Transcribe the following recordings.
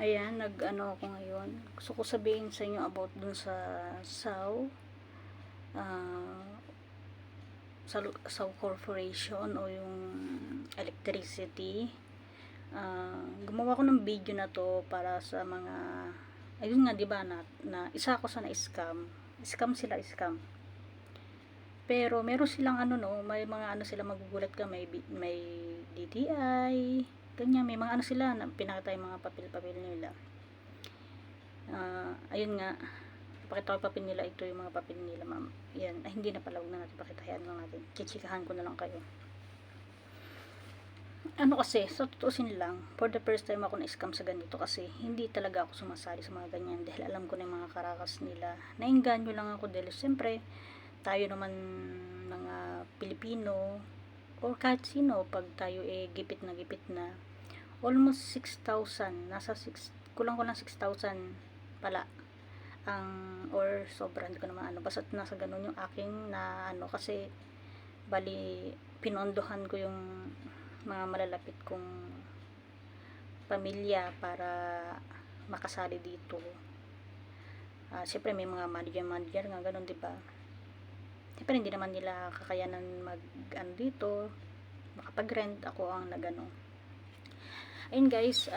Ayan, nag-ano ako ngayon. Gusto ko sabihin sa inyo about dun sa ah SAW, SAW Corporation o yung electricity. Ah, gumawa ko ng video na to para sa mga ayun nga 'di ba na, na isa ako sa na-scam. Scam sila, scam. Pero meron silang ano no, may mga ano sila magugulat ka, may may DTI, ganyan, may mga ano sila na pinakita yung mga papel-papel nila. Ah, ayun nga, ipakita ko yung papel nila, ito yung mga papel nila, ma'am. Yan, ay hindi na pala, huwag na natin pakita, yan lang natin. Chichikahan ko na lang kayo. Ano kasi, sa tutuusin lang, for the first time ako na-scam sa ganito kasi hindi talaga ako sumasali sa mga ganyan dahil alam ko na yung mga karakas nila. Nainganyo lang ako dahil siyempre, tayo naman mga Pilipino or kahit sino pag tayo eh gipit na gipit na almost 6,000 nasa 6 kulang kulang 6,000 pala ang or sobra hindi ko naman ano basta nasa ganun yung aking na ano kasi bali pinondohan ko yung mga malalapit kong pamilya para makasali dito. Ah, siyempre may mga manager manager nga ganun ba Siyempre, hindi naman nila kakayanan mag, ano dito, makapag-rent ako ang nagano. Ayun guys,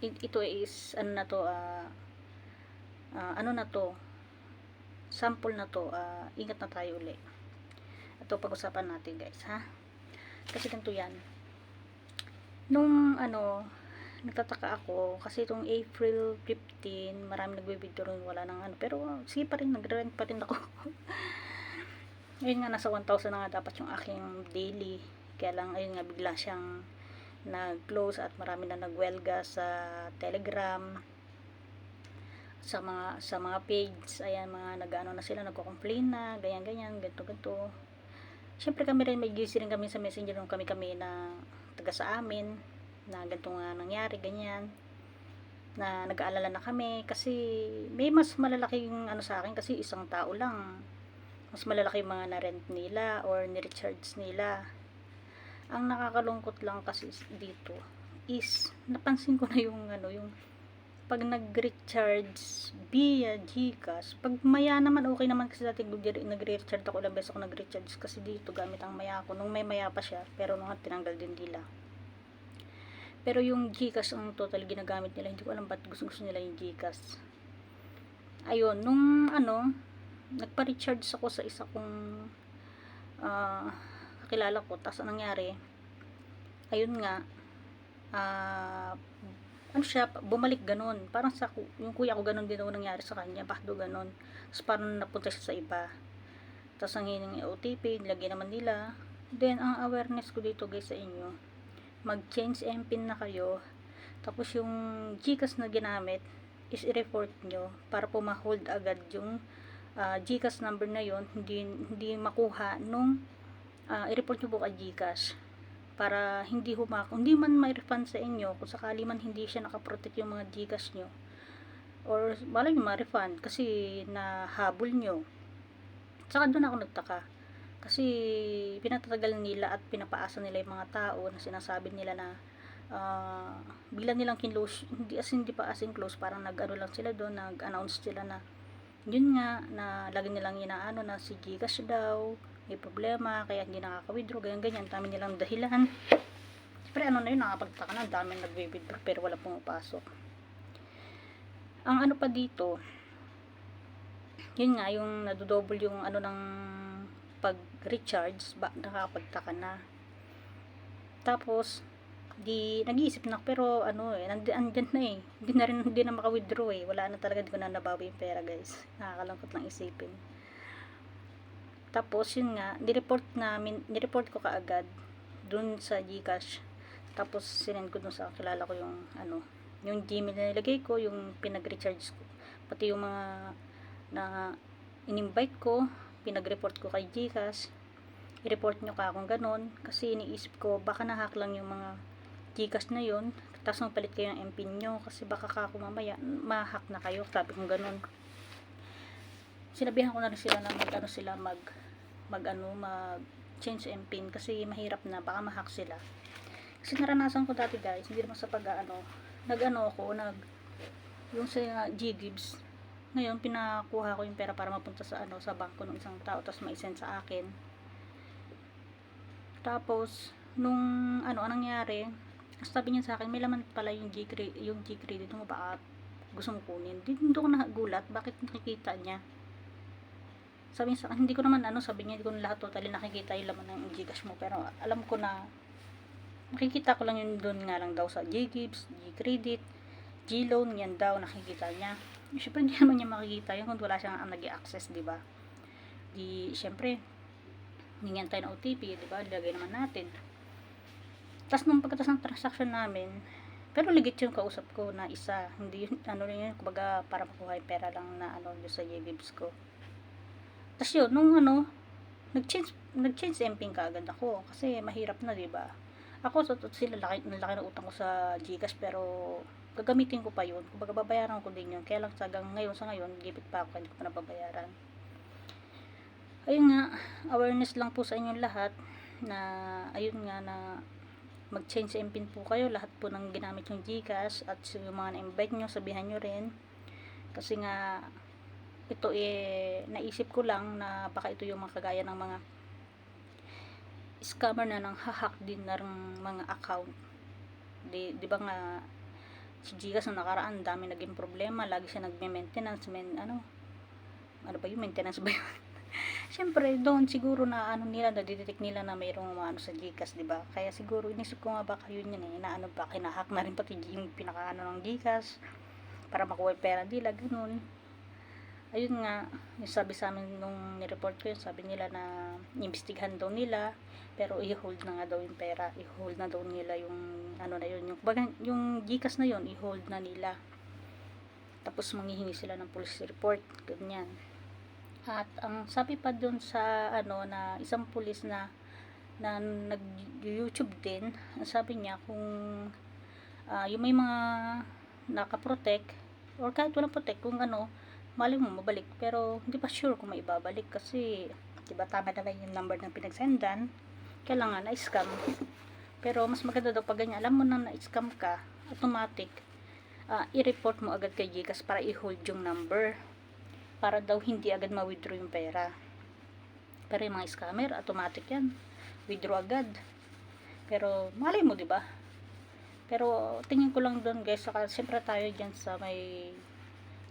it- ito is, ano na to, ah, ah, ano na to, sample na to, ah, ingat na tayo uli. Ito pag-usapan natin guys, ha? Kasi ganito yan. Nung, ano, nagtataka ako kasi itong April 15 marami nagbe-video rin wala nang ano. Pero sige pa rin nagre-rent pa rin ako. Ayun nga nasa 1,000 na nga dapat yung aking daily. Kaya lang ayun nga bigla siyang nag-close at marami na nagwelga sa telegram sa mga sa mga page. Ayan mga nag-ano na sila nagko-complain na ganyan ganyan ganto ganto Siyempre kami rin may GC rin kami sa messenger nung kami kami na taga sa amin na ganito nga nangyari, ganyan na nag-aalala na kami. Kasi may mas malalaking ano sa akin kasi isang tao lang. Mas malalaki mga na-rent nila or ni-recharge nila. Ang nakakalungkot lang kasi dito is napansin ko na yung ano yung pag nag-recharge via Gcash pag maya naman okay naman kasi dati nag- nag-recharge ako ilang beses ako nag-recharge kasi dito gamit ang maya ko. Nung may maya pa siya pero nung tinanggal din nila pero yung Gcash ang total ginagamit nila, hindi ko alam ba't gusto gusto nila yung Gcash. Ayun, nung ano, nagpa-recharge ako sa isa kong ah, kakilala ko, tapos anong nangyari, ayun nga, ah, ano siya, bumalik ganun. Parang sa, yung kuya ko ganun din ako nangyari sa kanya, bakdo ganun. Tapos parang napunta siya sa iba. Tapos ang hining OTP, nilagyan naman nila. Then, ang awareness ko dito guys sa inyo, mag-change MPIN na kayo. Tapos yung GCash na ginamit is i-report nyo para po ma-hold agad yung ah, GCash number na yon hindi hindi makuha nung ah, i-report nyo po kay GCash para hindi humak hindi man may refund sa inyo kung sakali man hindi siya nakaprotect yung mga GCash nyo or wala yung ma-refund kasi nahabol nyo saka doon ako nagtaka kasi pinatatagal nila at pinapaasa nila yung mga tao na sinasabi nila na ah, bigla nilang kinlose, hindi as hindi pa as in close, parang nag-ano lang sila doon, nag-announce sila na yun nga, na lagi nilang inaano na si Gcash daw, may problema, kaya hindi nakaka-withdraw, ganyan ganyan, dami nilang dahilan. Siyempre ano na yun, nakapagtaka na, dami nagbe-withdraw pero wala pumapasok. Ang ano pa dito, yun nga, yung nadodouble yung ano ng pag-recharge, ba, nakakapagtaka na. Tapos, di, nag-iisip na, pero ano eh, nandi, andyan na eh. Hindi na rin, hindi na maka-withdraw eh. Wala na talaga, hindi ko na nabawi yung pera guys. Nakakalangkot lang isipin. Tapos, yun nga, nireport namin, nireport ko kaagad dun sa Gcash. Tapos, sinend ko dun sa kilala ko yung, ano, yung Gmail na nilagay ko, yung pinag-recharge ko. Pati yung mga na in-invite ko, pinag-report ko kay Gcash. I-report nyo ka kung ganun. Kasi iniisip ko, baka nahack lang yung mga Gcash na yun. Tapos magpalit kayo ng MPIN nyo. Kasi baka kako mamaya, ma-hack na kayo. Sabi kong ganun. Sinabihan ko na rin sila na mag, ano sila, mag, mag, ano, mag, change MPIN. Kasi mahirap na, baka ma-hack sila. Kasi naranasan ko dati guys, hindi naman sa pag, ano, nag-ano ako, nag, yung sa G-Gibbs, ngayon, pinakuha ko yung pera para mapunta sa, ano, sa bangko ng isang tao, tapos may-send sa akin. Tapos, nung, ano, anong nangyari, sabi niya sa akin, may laman pala yung G-credit, yung G-credit mo, baka gusto mo kunin. Di, hindi ko nagulat, bakit nakikita niya? Sabi niya sa akin, hindi ko naman, ano, sabi niya, hindi ko lahat totally nakikita yung laman ng Gcash mo, pero alam ko na, nakikita ko lang yun doon nga lang daw sa G-Gibbs, G-Credit, G-Loan, yan daw, nakikita niya. Siyempre, hindi naman niya makikita yun kung wala siyang nag access di ba? Di, siyempre, hingyan tayo ng OTP, di ba? Ilagay naman natin. Tapos nung pagkatas ng transaction namin, pero legit yung kausap ko na isa, hindi yun, ano rin yun, kumbaga para makuha yung pera lang na ano yung sa G-Gibbs ko. Tapos yun, nung ano, nag-change, nag-change MPIN ka agad ako, kasi mahirap na, di ba? Ako, so, sila, laki, laki na utang ko sa Gcash, pero gagamitin ko pa yun. Kumbaga, babayaran ko din yun. Kaya lang sa hanggang ngayon, sa ngayon, gipit pa ako, hindi ko pa nababayaran. Ayun nga, awareness lang po sa inyong lahat na, ayun nga, na mag-change MPIN po kayo. Lahat po ng ginamit yung Gcash at yung mga na-invite nyo, sabihan nyo rin. Kasi nga, ito eh, naisip ko lang na baka ito yung mga kagaya ng mga scammer na nang hahack din ng mga account. Di, di ba nga, si Gcash na nakaraan, dami naging problema, lagi siya nagme-maintenance, men, ano, ano ba yung maintenance ba yun? Siyempre, doon siguro na ano nila, nadidetect nila na mayroong ano sa Gcash, di ba? Kaya siguro, inisip ko nga baka yun yun eh, na ano ba, kinahack na rin pati yung pinakaano ng Gcash para makuha pera nila, ganun. Ayun nga, yung sabi sa amin nung nireport ko yun, sabi nila na imbestigahan daw nila, pero i-hold na nga daw yung pera, i-hold na daw nila yung ano na yun, yung, yung Gcash na yun, i-hold na nila. Tapos manghihingi sila ng police report, ganyan. At ang sabi pa doon sa ano na isang pulis na na nag-YouTube din, ang sabi niya kung uh, yung may mga nakaprotect or kahit walang protect kung ano, mali mo mabalik pero hindi pa sure kung may ibabalik kasi 'di ba tama naman yung number ng pinagsendan kailangan na scam pero mas maganda daw pag ganyan alam mo na na-scam ka automatic uh, i-report mo agad kay Gcash para i-hold yung number. Para daw hindi agad ma-withdraw yung pera. Pero yung mga scammer automatic yan. Withdraw agad. Pero malay mo 'di ba? Pero tingin ko lang doon guys saka siyempre tayo diyan sa may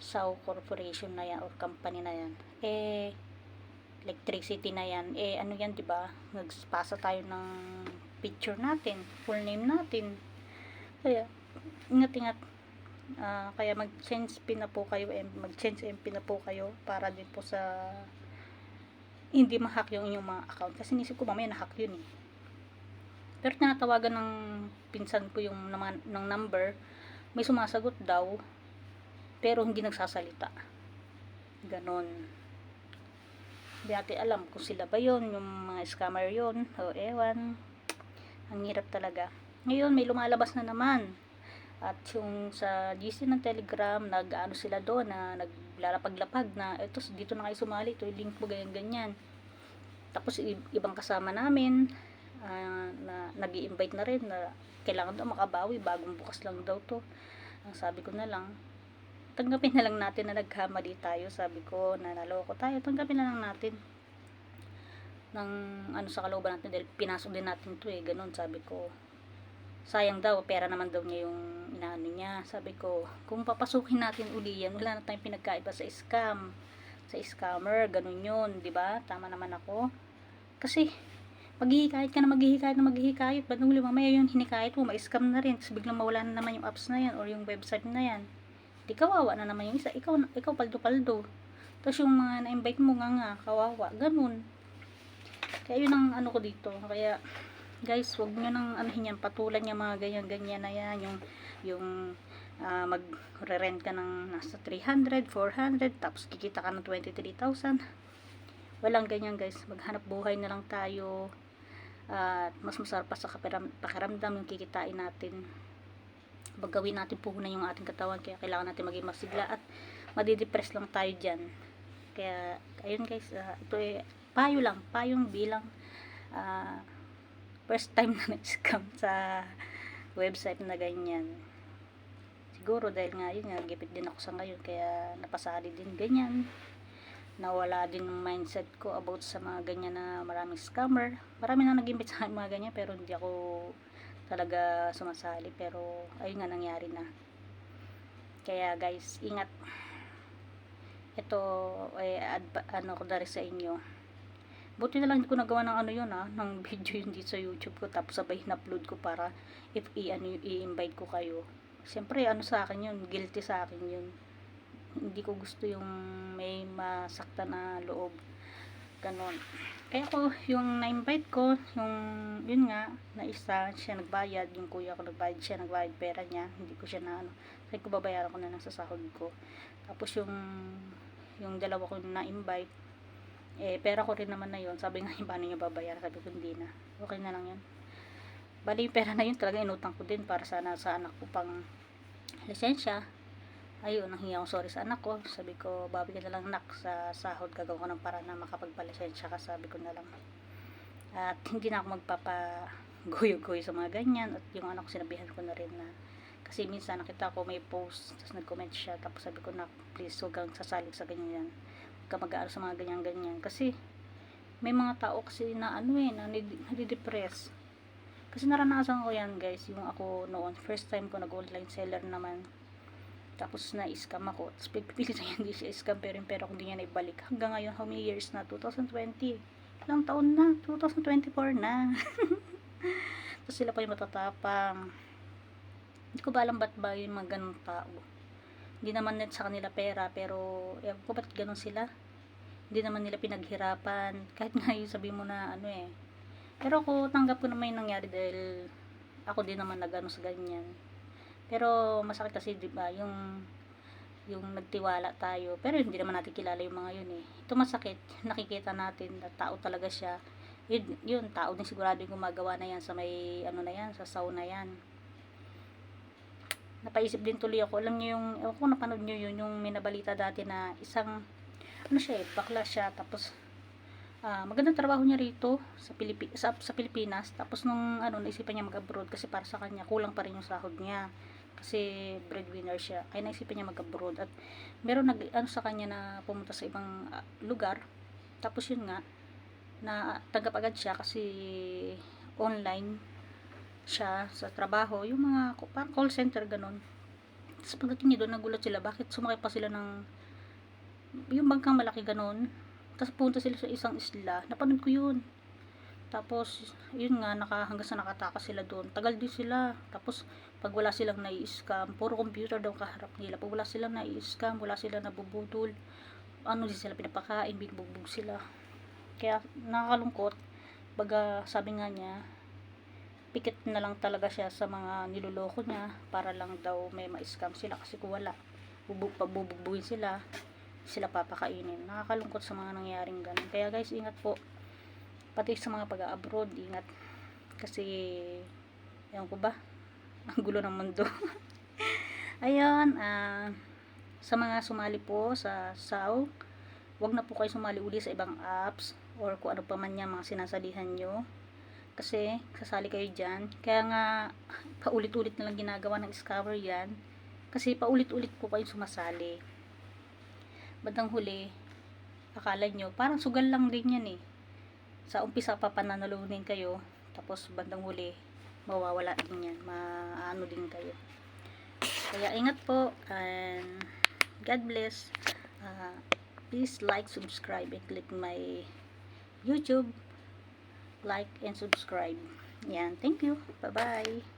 Sao Corporation na yan or company na yan. Eh electricity na yan. Eh ano yan 'di ba? Nagpasa tayo ng picture natin full name natin. Kaya ingat-ingat uh, kaya mag-change pin na po kayo mag-change MP na po kayo para din po sa hindi ma-hack yung inyong mga account. Kasi nisip ko mamaya na-hack yun eh. Pero tinatawagan ng pinsan ko yung naman, ng number. May sumasagot daw pero hindi nagsasalita. Ganon. Hindi natin alam kung sila ba yon yung mga scammer yon o ewan ang hirap talaga. Ngayon may lumalabas na naman. At yung sa GC ng Telegram nag-ano sila doon na naglalapag-lapag na ito dito na kayo sumali ito yung link mo ganyan ganyan. Tapos ibang kasama namin uh, na nag invite na rin na kailangan daw makabawi bagong bukas lang daw to. Ang sabi ko na lang tanggapin na lang natin na nagkamali tayo sabi ko na naloko tayo tanggapin na lang natin ng ano sa kalooban natin dahil pinasok din natin to eh ganun sabi ko. Sayang daw pera naman daw niya yung inaano niya. Sabi ko kung papasukin natin uli yan wala na tayong pinagkaiba sa scam. Sa scammer ganun yun di ba? Tama naman ako. Kasi maghihikayat ka na maghihikayat na maghihikayat. Ba't nung mamaya yung hinikayat mo ma-scam na rin. Tapos biglang mawala na naman yung apps na yan or yung website na yan. Di kawawa na naman yung isa. Ikaw, ikaw paldo-paldo. Tapos yung mga na-invite mo nga nga kawawa. Ganun kaya yun ang ano ko dito. Kaya guys wag nyo nang anuhin yan. Patulan yung mga ganyan ganyan na yan. Yung yung uh, mag-rent ka ng nasa 300, 400 tapos kikita ka ng 23,000 walang ganyan guys. Maghanap buhay na lang tayo. At uh, mas masarap pa sa pakiramdam yung kikitain natin. Gawin natin puhunan yung ating katawan kaya kailangan natin maging masigla at madidepress lang tayo dyan. Kaya ayun guys uh, ito eh payo lang payong bilang uh, first time na nag-scam sa website na ganyan. Siguro dahil nga yun nga gipit din ako sa ngayon kaya napasali din ganyan. Nawala din yung mindset ko about sa mga ganyan na maraming scammer. Marami na nag-imbit sa mga ganyan pero hindi ako talaga sumasali. Pero ayun nga nangyari na. Kaya guys ingat. Ito ay adva- ano ko dari sa inyo buti na lang hindi ko nagawa ng ano yun ah ng video yun dito sa youtube ko tapos sabay na-upload ko para if i ano i-invite ko kayo. Siyempre ano sa akin yun guilty sa akin yun. Hindi ko gusto yung may masakta na loob. Ganon. Kaya ko yung na-invite ko yung yun nga na isa siya nagbayad yung kuya ko nagbayad siya nagbayad pera niya hindi ko siya na ano sabi ko babayaran ko na lang sa sahod ko. Tapos yung yung dalawa ko na-invite eh pera ko rin naman na yun sabi nga paano niya babayaran sabi ko hindi na okay na lang yun bali yung pera na yun talaga inutang ko din para sana sa anak ko pang lisensya ayun, nanghingi ako sorry sa anak ko. Sabi ko, babi ka na lang nak sa sahod. Gagawin ko ng para na makapagpalisensya ka. Sabi ko na lang. At hindi na ako magpapaguyo-guyo sa mga ganyan. At yung anak ko, sinabihan ko na rin na kasi minsan nakita ko may post tapos nag-comment siya tapos sabi ko na please huwag kang sasali sa ganyan yan ka mag sa mga ganyan-ganyan kasi may mga tao kasi na ano eh na nadidepress kasi naranasan ko yan guys yung ako noon first time ko nag-online seller naman tapos na-scam ako. Tapos pagpipilit na hindi siya scam pero yung pera ko niya naibalik. Hanggang ngayon, how many years na? 2020. Ilang taon na? 2024 na. Tapos sila pa yung matatapang. Hindi ko ba alam ba't ba yung mga ganong tao. Hindi naman net sa kanila pera pero ewan ko ba't ganon sila. Hindi naman nila pinaghirapan. Kahit nga yung sabi mo na ano eh. Pero ako tanggap ko naman yung nangyari dahil ako din naman nagano sa ganyan pero masakit kasi 'di ba yung yung nagtiwala tayo pero hindi naman natin kilala yung mga yun eh. Ito masakit, nakikita natin na tao talaga siya. Yun, yun tao din sigurado yung gumagawa na yan sa may ano na yan, sa sauna yan. Napaisip din tuloy ako. Alam niyo yung, ewan ko napanood niyo yun, yung minabalita dati na isang, ano siya eh, bakla siya. Tapos, ah magandang trabaho niya rito sa, Pilipi sa, sa Pilipinas. Tapos nung ano, naisipan niya mag-abroad kasi para sa kanya, kulang pa rin yung sahod niya kasi breadwinner siya kaya naisipan niya mag-abroad at meron nag ano sa kanya na pumunta sa ibang uh, lugar tapos yun nga na tanggap agad siya kasi online siya sa trabaho yung mga parang call center ganon tapos pagdating niya doon nagulat sila bakit sumakay pa sila ng yung bangkang malaki ganon tapos punta sila sa isang isla napanood ko yun tapos, yun nga, naka, hanggang sa nakatakas sila doon. Tagal din sila. Tapos, pag wala silang nai-scam, puro computer daw kaharap nila. Pag wala silang nai-scam, wala silang nabubudol, ano din sila pinapakain, binubugbog sila. Kaya, nakakalungkot. Baga, sabi nga niya, pikit na lang talaga siya sa mga niloloko niya para lang daw may ma-scam sila kasi kung wala, bubug, pabubugbugin sila, sila papakainin. Nakakalungkot sa mga nangyaring ganun. Kaya guys, ingat po. Pati sa mga pag-abroad ingat. Kasi ewan ko ba? Ang gulo ng mundo. Ayun uh, sa mga sumali po sa SAW wag na po kayo sumali uli sa ibang apps or kung ano pa man yan mga sinasalihan nyo kasi sasali kayo dyan. Kaya nga paulit-ulit na lang ginagawa ng scammer yan. Kasi paulit-ulit po kayo sumasali. Bandang huli akala nyo parang sugal lang din yan eh. Sa umpisa pa pananalunin kayo. Tapos bandang huli mawawala din yan. Maano din kayo. Kaya ingat po. And God bless. Uh, please like subscribe and click my YouTube like and subscribe. Yan thank you. Bye bye